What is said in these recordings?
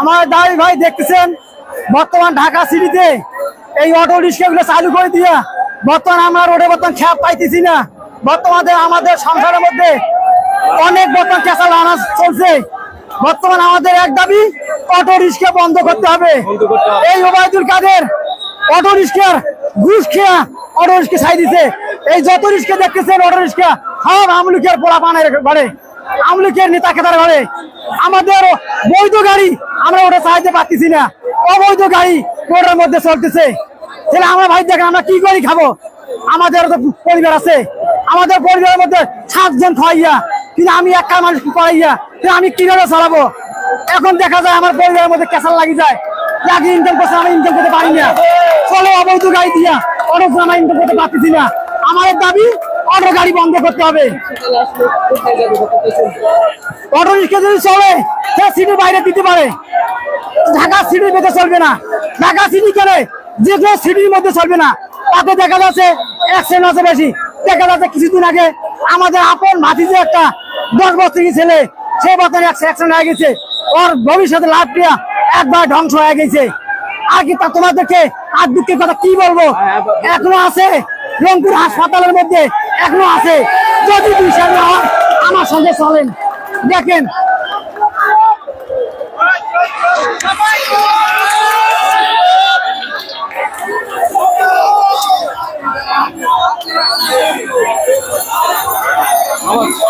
আমার দাবি ভাই দেখতেছেন বর্তমান ঢাকা সিটিতে এই অটো রিক্সাগুলো চালু করে দিয়া বর্তমান আমরা রোডে বর্তমান খেয়াপ পাইতেছি না। বর্তমানে আমাদের সংসারের মধ্যে অনেক বর্তমান কেঁচা আনাজ চলছে। বর্তমান আমাদের এক দাবি অটো রিক্সা বন্ধ করতে হবে। বন্ধ করতে হবে। এই ওবায়দুল কাদের অটো রিক্সার ঘুষ খেয়া অটো রিক্সা ছাই দিছে। এই যত রিক্সা দেখতেছেন, অটো রিক্সা, সব আমলুকের পোলা পানের ঘরে। আমলুকের নেতা খেতার ঘরে। আমাদের বৈধ গাড়ি আমরা ওটা চাইতে পারতেছি না। অবৈধ গাড়ি রোডের মধ্যে চলতেছে। তাহলে আমরা ভাই দেখেন, আমরা কি করি খাব? আমাদের তো পরিবার আছে। আমাদের পরিবারের মধ্যে সাতজন খাইয়া কিন্তু আমি একা মানুষ করাইয়া তাহলে আমি কীভাবে চালাবো? এখন দেখা যায় আমার পরিবারের মধ্যে কেসাল লাগি যায়। লাগে ইনকাম করছে, আমি ইনকাম করতে পারি না। চলো অবৈধ গাড়ি দিয়া অটো আমরা ইনকাম করতে পারতেছি না। আমাদের দাবি, অটো গাড়ি বন্ধ করতে হবে। অটো রিক্সা যদি চলে, সে সিটির বাইরে দিতে পারে। ঢাকা সিটির মধ্যে চলবে না। ঢাকা সিটি কেন যে কোনো সিটির মধ্যে চলবে না। তাতে দেখা যাচ্ছে অ্যাক্সিডেন্ট আছে বেশি। দেখা যাচ্ছে কিছুদিন আগে আমাদের আপন ভাতিজে একটা দশ বছরের ছেলে, সে বছর অ্যাক্সিডেন্ট হয়ে গেছে। ওর ভবিষ্যতে লাভ একবার ধ্বংস হয়ে গেছে। আর কি তা তোমাদেরকে আর দুঃখের কথা কি বলব? এখনও আছে রংপুর হাসপাতালের মধ্যে, এখনও আছে। যদি না আমার সঙ্গে চলেন। দেখেন। আলোচনা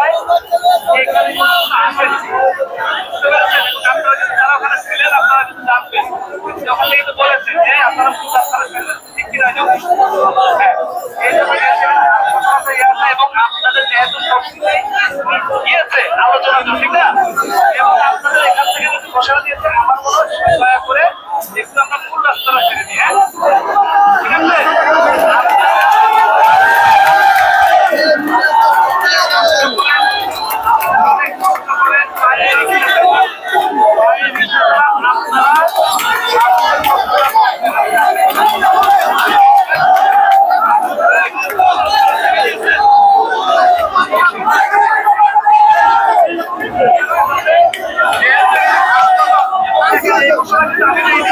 আপনাদের এখান থেকে যদি ঘোষণা দিয়েছে আমার মনে হয় করে একটু আমরা ফুল রাস্তাটা ছেড়ে দিই হ্যাঁ Oh, my God.